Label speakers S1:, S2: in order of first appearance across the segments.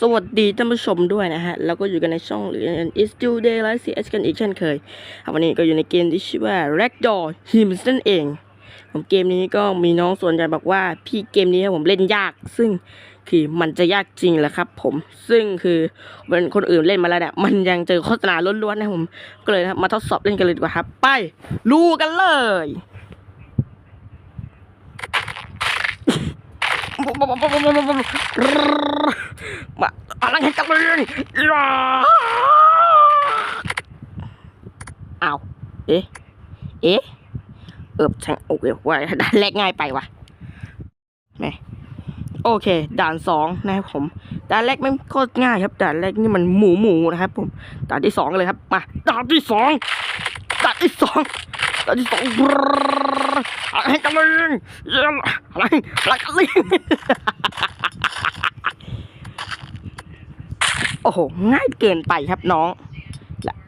S1: สวัสดีท่านผู้ชมด้วยนะฮะ แล้วก็อยู่กันในช่องเรียน is still day light cs กันอีกเช่นเคยวันนี้ก็อยู่ในเกมที่ชื่อว่า ragdoll hims นั่นเอง ผมเกมนี้ก็มีน้องส่วนใหญ่บอกว่า พี่เกมนี้ผมเล่นยาก ซึ่งคือมันจะยากจริงแหละครับผม ซึ่งคือเป็นคนอื่นเล่นมาแล้วเนี่ยมันยังเจอโฆษณาล้วนๆนะผม ก็เลยนะมาทดสอบเล่นกันเลยดีกว่าครับ ไปลูกันเลย มาอะไรกันกันเลยอย่าเอาวเอ๊ะเอ๊ะเออช่างโอเคว่าด่านแรกง่ายไปว่ะแม่โอเค ด่านสองนะครับผมด่านแรกไม่โคตรง่ายครับด่านแรกนี่มันหมูหมูนะครับ ผมด่านที่สองเลยครับมาด่านที่สองด่านที่สอง ด่านที่สองอะไรกันเลยอะไรอะไรกันเลยโอ้โห ง่ายเกินไปครับน้อง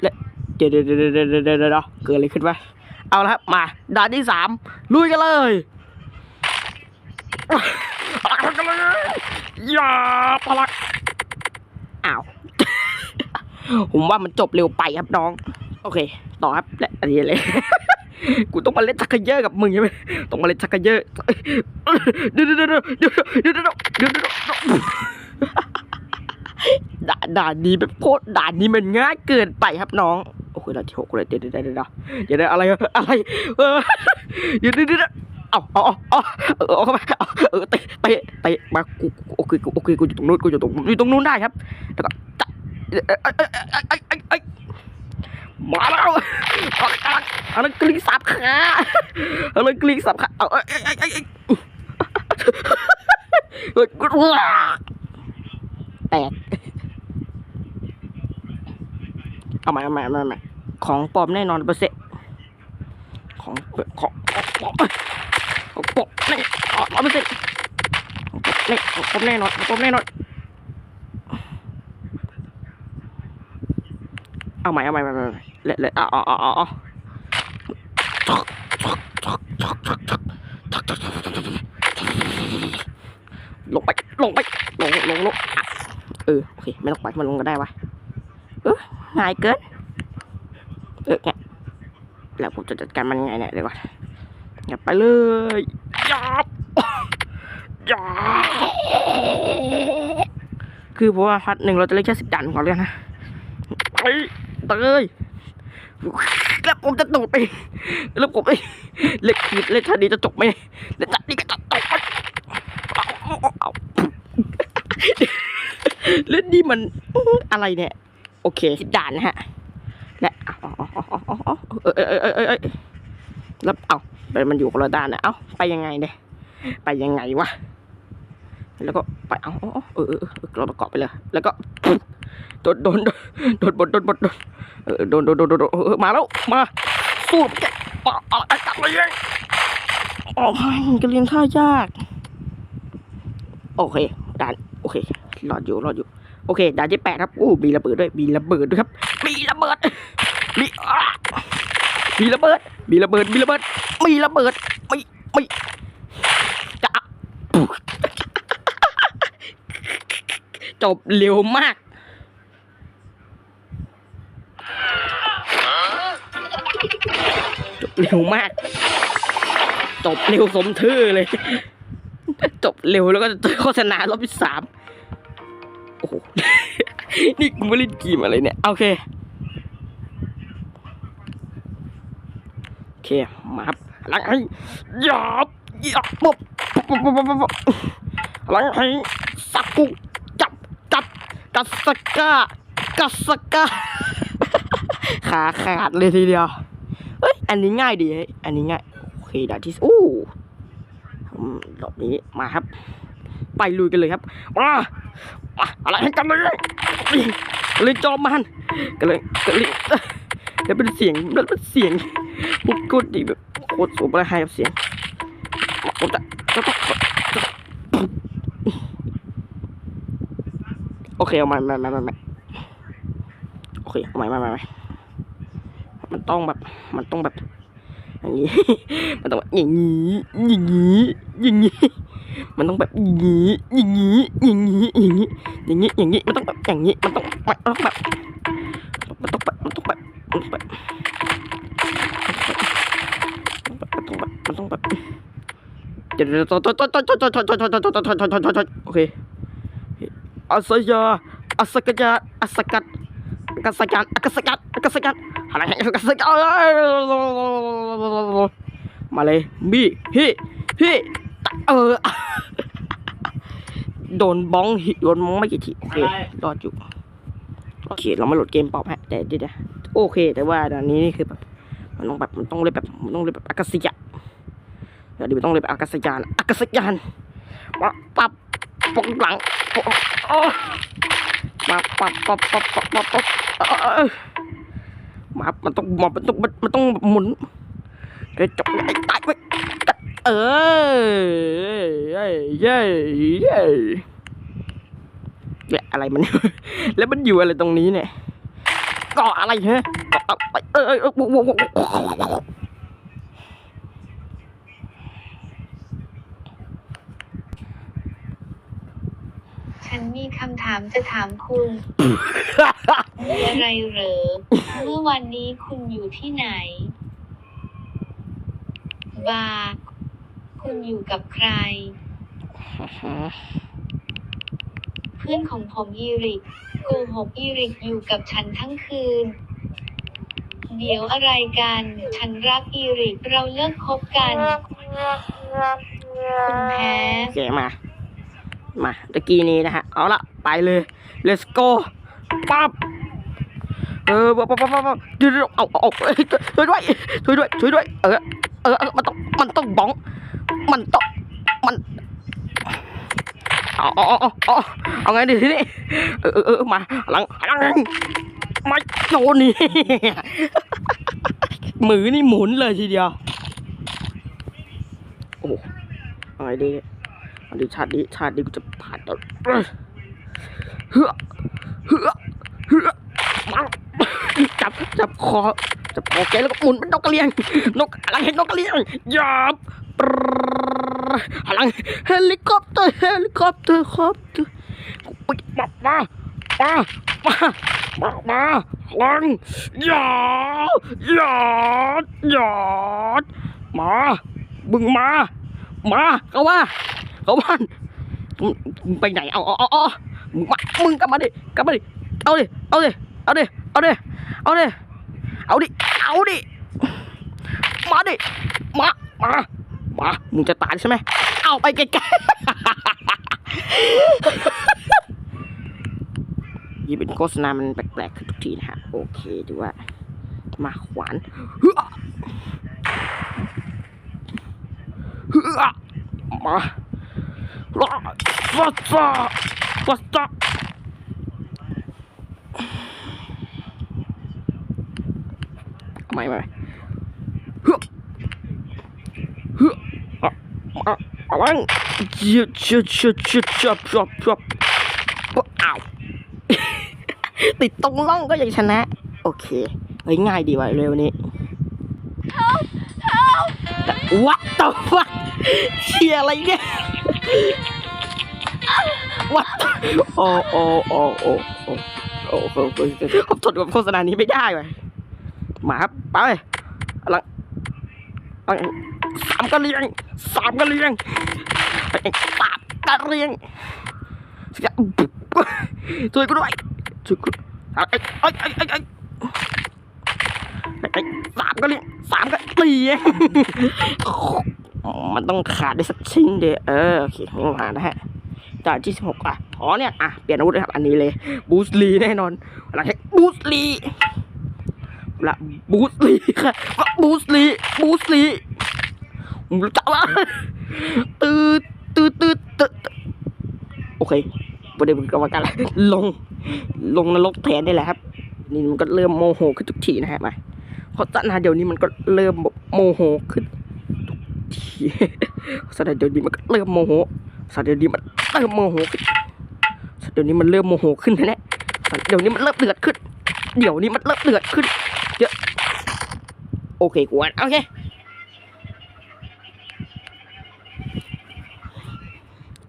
S1: และเดี๋ยวเดี๋ยวเดี๋ยวเดี๋ยวเดี๋ยวเดี๋ยวเดี๋ยวเกิดอะไรขึ้นวะเอาละครับ มาด่านที่สามลุยกันเลยอะไรกันเลยอย่าพลักอ้าวผมว่ามันจบเร็วไปครับน้อง โอเค ต่อครับและอันนี้เลย กูต้องมาเล่นชักเยอะกับมึงใช่ไหมต้องมาเล่นชักเยอะเดี๋ยวเดี๋ยวเดี๋ยวเดี๋ยวเดี๋ยวเดี๋ยวด่าด่านี้แบบโคตรด่านนี้มันง่ายเกินไปครับน้องโอ้โหด่านที่หกเลยเดี๋ยวเดี๋ยวเดี๋ยวเดี๋ยวอะไรอะไรเออเดี๋ยวเดี๋ยวเดี๋เอาเอาเอาเอาเข้าไปเออเตะเตะเตะมากูโอเคกูโอเคกูอยู่ตรงนู้นกูอยู่ตรงนู้นได้ครับแล้วก็ มาแล้วอันนั้นกลิ้งสับขาอันนั้นกลิ้งสับขาเอาเอ้ยเอ้ยเอ้ยเอ้ยเฮ้ยแตกเอาใหม่เอาใหม่เอาใหม่เอาของปลอมแน่นอนเปอร์เซ็นต์ของของของปลอมของปลอมแน่ร้อยเปอร์เซ็นต์ของปลอมแน่ของปลอมแน่นอนของปลอมแน่นอนเอาใหม่เอาใหม่เอาใหม่ ละละอาเอาเออาเอลงไป ลงไป ลงลงลงเออ โอเค ไม่ต้องไปมันลงก็ได้วะเออง่ายเกิน เออไงแล้วผมจะจัดการมันไงเนี่ยเดี๋ยวก่อนอย่าไปเลยย่าอย่าคือเพราะว่าพัดหนึ่งเราจะเล่นแค่สิบดันก่อนเลยนะไปเตย แล้วผมจะตกไปแล้วผมไปเล่นเล่นท่านี้จะจบไหมเล่นท่านี้ก็จะตกไปเล่นนี่มันอะไรเนี่ย โอเคสิบด่านนะฮะและเออเออเออเออแล้วเอาไปมันอยู่คนละด้านนะเอ้าไปยังไงเนี่ยไปยังไงวะแล้วก็ไปเอาเอาเออเออเราประกอบไปเลย แล้วก็ โดนโดนโดนโดนโดนโดนโดนโดนโดนโดนโดนมาแล้วมาสู้แกมาอะไรกันเลยอ๋อมันก็เรียนท่ายาก โอเคด่านโอเครอดอยู่รอดอยู่ โอเคด่านที่แปดครับอู้มีระเบิดด้วยมีระเบิดด้วยครับมีระเบิดมีมีระเบิดมีระเบิดมีระเบิดมีระเบิดไม่ไม่จะจบเร็วมาก เร็วมาก จบเร็วสมชื่อเลย จบเร็วแล้วก็โฆษณารอบที่สามโอ้โห นี่กูไม่เล่นเกมอะไรเนี่ย โอเค โอเค มาครับหลังให้หยาบหยาบปุ๊บปุ๊บปุ๊บปุ๊บปุ๊บหลังให้สักกุจับจับกัสสกากัสสกาขาขาดเลยทีเดียว อันนี้ง่ายดีเฮ้อันนี้ง่าย โอเคดาที่สอู้รอบนี้มาครับ ไปลุยกันเลยครับมาอะไรให้กันเลยเลยจอมมันกันเลยกันเลยแล้วเป็นเสียงแล้วเป็นเสียงพูดกูดีแบบโคตรสูงอะไรให้กับเสียงผมจะจะต้องโอเคเอาใหม่ใหม่ใหม่ใหม่โอเคเอาใหม่ใหม่ใหม่ มันต้องแบบ มันต้องแบบ อย่างนี้ มันต้องแบบอย่างนี้ อย่างนี้ อย่างนี้ มันต้องแบบอย่างนี้ อย่างนี้ อย่างนี้ อย่างนี้ อย่างนี้ อย่างนี้ มันต้องแบบอย่างนี้ มันต้องมันต้องแบบ มันต้องแบบ มันต้องแบบมันต้องแบบมันต้องแบบมันต้องแบบเดี๋ยวเดี๋ยวโอเคอาสยาอาสกัจาอาสกัดกัสกัดกัสกัดกัสกัด อะไรกัสกมาเลยบีฮิฮิเออโดนบ้องหิโดนบ้องไม่กี่ทีโอเครอดอยู่โอเคเรามาโหลดเกมปอบฮะแต่เดี๋ยวโอเค แต่ว่าอันนี้นี่คือแบบมันต้องแบบมันต้องเล่นแบบมันต้องเล่นแบบอากาศยานเดี๋ยวมันต้องเล่นแบบอากาศยานอากาศยานปับปับปกหลังโอ้ปับปับปับปับปับ ปับปับมามันต้องมันต้องมันต้องหมุนเอ้ยจบไอ้ตายไปเออเย้เย้เย้เนี่ยอะไรมัน แล้วมันอยู่อะไรตรงนี้เนี่ยก่ออะไรฮะก่อไรเออเออเออ
S2: ฉันมีคำถามจะถามคุณ อะไรเหรอ เมื่อวันนี้คุณอยู่ที่ไหน บาร์คุณอยู่กับใคร เพื่อนของผมอีริกโกหกอีริกอยู่กับฉันทั้งคืน เดี๋ยวอะไรกัน ฉันรักอีริกเราเลิกคบกัน คุณแพ้
S1: โอเคมา มาตะกี้นี้นะฮะ เอาละไปเลย let's go ปั๊บ เออปั๊บปั๊บปั๊บปั๊บเดี๋ยวเดี๋ยวเอาเอาช่วยด้วยช่วยด้วยช่วยด้วย เออ เออ มันต้อง มันต้องบ้อง มันต้อง มันเอาเอาเอาเอาเอาไงดีทีนี้ เออเออมาหลังหลังม่โดนนี่มือนี่หมุนเลยทีเดียว โอ้อาไงดีอันนี้ชาตินี้ชาตินี้กูจะผ่านต่อเฮ้อเฮ้อเฮ้อเฮ้อ จับจับคอจับคอแกแล้วก็หมุนเป็นนกกระเรียง นกอะไรนกกระเรียงหยาบปรรพลังเฮลิคอปเตอร์เฮลิคอปเตอร์คอปเตอร์อุ๊ยมามามามามามาพลังหยาบหยาบหยาบมาบึงมามาเขาว่าเขาว่าไปไหนเอาเอาเอาเอามึงมามึงกลับมาดิกลับมาดิเอาดิเอาดิเอาดิเอาดิ เอาดิ เอาดิ เอาดิ มาดิ มา มา มา มึงจะตายใช่ไหม เอาไปไกลๆยี่เป็นโฆษณา มันแปลกๆขึ้นทุกทีนะฮะ โอเคดูว่า มาขวานเฮ้อเฮ้อมาลาฟาซา ฟาซาไม่ไม่เฮ้อเฮ้ออะมาเอาวังเจี๊ยบเจี๊ยบเจี๊ยบเจี๊ยบเจี๊ยบเจี๊ยบเจี๊ยบอ้าวติดตรงล่องก็ยังชนะ โอเคเฮ้ยง่ายดีว่ะเร็วนี้แต่ what the fuck เชียอะไรเนี่ย what the โอ้โอ้โอ้โอ้โอ้โอ้โอ้ผมทนกับโฆษณานี้ไม่ได้ว่ะ มาครับไปหลังหลังสามกระเรียงสามกระเรียงสามกระเรียงช่วยกูด้วยช่วยกูไอ้ไอ้ไอ้ไอ้ไอ้สามกระเรียงสามกระเรียงมันต้องขาดได้สักชิ้นเดียวเออโอเคไม่มานะฮะจายที่สิบหกอะอ๋อเนี่ย อะ เปลี่ยนอาวุธนะครับ อันนี้เลย บูสลีแน่นอนเวลาใช้บูสลี ละบูสลีค่ะบูสลีบูสลีรู้จักว่าตืดตืดตืดตืดโอเคประเด็นกรรมการละลง ลงนรกแทนได้แหละครับ นี่มันก็เริ่มโมโหขึ้นทุกทีนะฮะมาเพราะตอนนาเดี๋ยวนี้มันก็เริ่มโมโหขึ้นทุกทีสัตว์เดี๋ยวนี้มันก็เริ่มโมโหสัตว์เดี๋ยวนี้มันเริ่มโมโหขึ้นเดี๋ยวนี้มันเริ่มโมโหขึ้นแน่ๆสัตว์เดี๋ยวนี้มันเริ่มเดือดขึ้น เดี๋ยวนี้มันเริ่มเดือดขึ้น เดี๋ยวโอเคกวนโอเค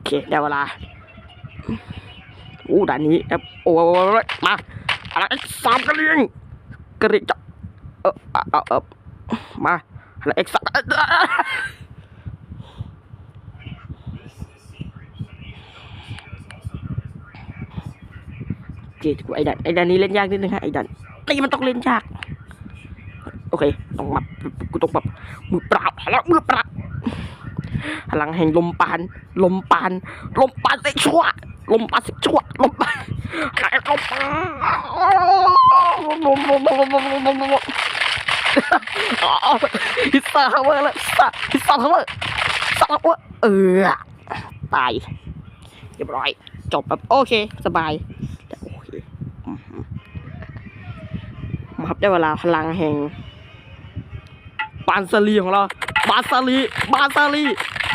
S1: เคได้เวลาอู้ด่านนี้ครับโอ้ยมาอะไรสามกระเลียงกระเลียงจะเออเออเออมาอะไรเอ็กซ์สามเจ๊ไอ้ดันไอ้ดันนี้เล่นยากนิดนึงฮะไอ้ดันตีมันต้องเล่นยาก โอเคต้องแบบกูต้องแบบมือเปล่าแล้วมือเปล่าพลังแห่งลมปาน ลมปาน ลมปานเซ็กชัวลมปานเซ็กชัวลมปานห่งลมปานลมลมลมลมลมลมฮิสซาเวอร์แล้วฮิสซาฮิสซาเวอร์ซาฮาเวอร์เออตายเรียบร้อย จบแบบโอเค สบายโอเคมาครับได้เวลาพลังแห่ง ปานซาลีของเราปานซาลีปานซาลี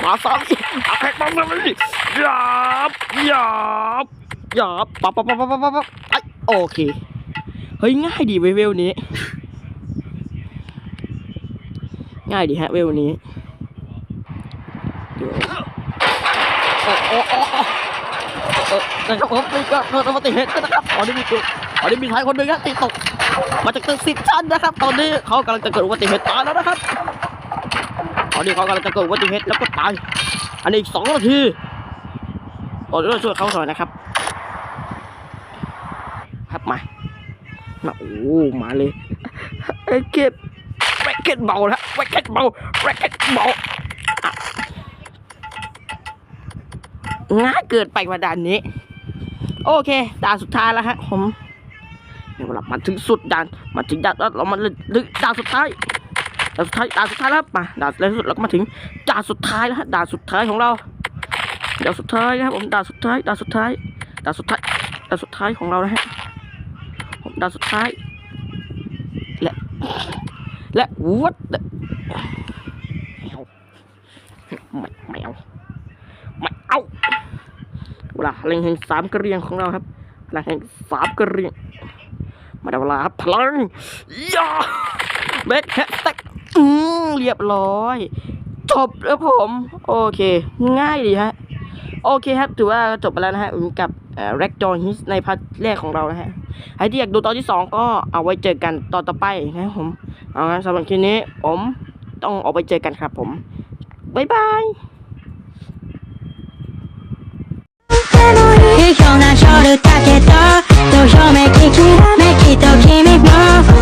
S1: ปานซาลีอาแขกปานซาลีหยาบหยาบหยาบปั๊บปั๊บปั๊บปั๊บปั๊บปั๊บไอโอเคเฮ้ยง่ายดีเววลนี้ ง่ายดีฮะเวลนี้เดี๋ยวโอ้โอ้โอ้โอ้เออนะครับผมนี่ก็เกิดอุบัติเหตุขึ้นนะครับตอนนี้มีตัว ตอนนี้มีชายคนหนึ่งครับที่ตก มาจากตึกสิบชั้นนะครับ ตอนนี้เขากำลังจะเกิดอุบัติเหตุตายแล้วนะครับ ตอนนี้เขากำลังจะเกิดอุบัติเหตุแล้วก็ตาย อันนี้อีกสองนาทีเราจะช่วยเขาหน่อยนะครับ ครับมามาโอ้มาเลยเอ็กเก็ตแร็กเก็ตเบาแล้วแร็กเก็ตเบาแร็กเก็ตเบาอะง่ายเกินไปกว่าด่านนี้ โอเคด่านสุดท้ายแล้วฮะผม เดี๋ยวเรามาถึงสุดด่านมาถึงด่านแล้วเรามาลึกด่านสุดท้ายด่านสุดท้ายด่านสุดท้ายแล้วมาด่านแล้วสุดเราก็มาถึงด่านสุดท้ายแล้วฮะด่านสุดท้ายของเราด่านสุดท้ายนะครับผมด่านสุดท้ายด่านสุดท้ายด่านสุดท้ายด่านสุดท้ายของเรานะฮะผมด่านสุดท้าย และและวัดแมวไม่ไม่เอาไม่เอาเวลาเล็งแห่งสามกระเรียงของเราครับพลังแห่งสามกระเรียง มาดาวลาพลังยาแบ็คแฮชแท็กอืมเรียบร้อย จบแล้วผม โอเค ง่ายดีฮะ โอเคครับ ถือว่าจบไปแล้วนะฮะกับแร็กจอฮิสในพาร์ทแรกของเรานะฮะใครที่อยากดูตอนที่ 2 ก็เอาไว้เจอกันตอนต่อไปนะผม เอางั้นสำหรับคลิปนี้ ผมต้องออกไปเจอกันครับผม บ๊ายบาย
S3: 표현하셔를 따겠 Don't give me ignore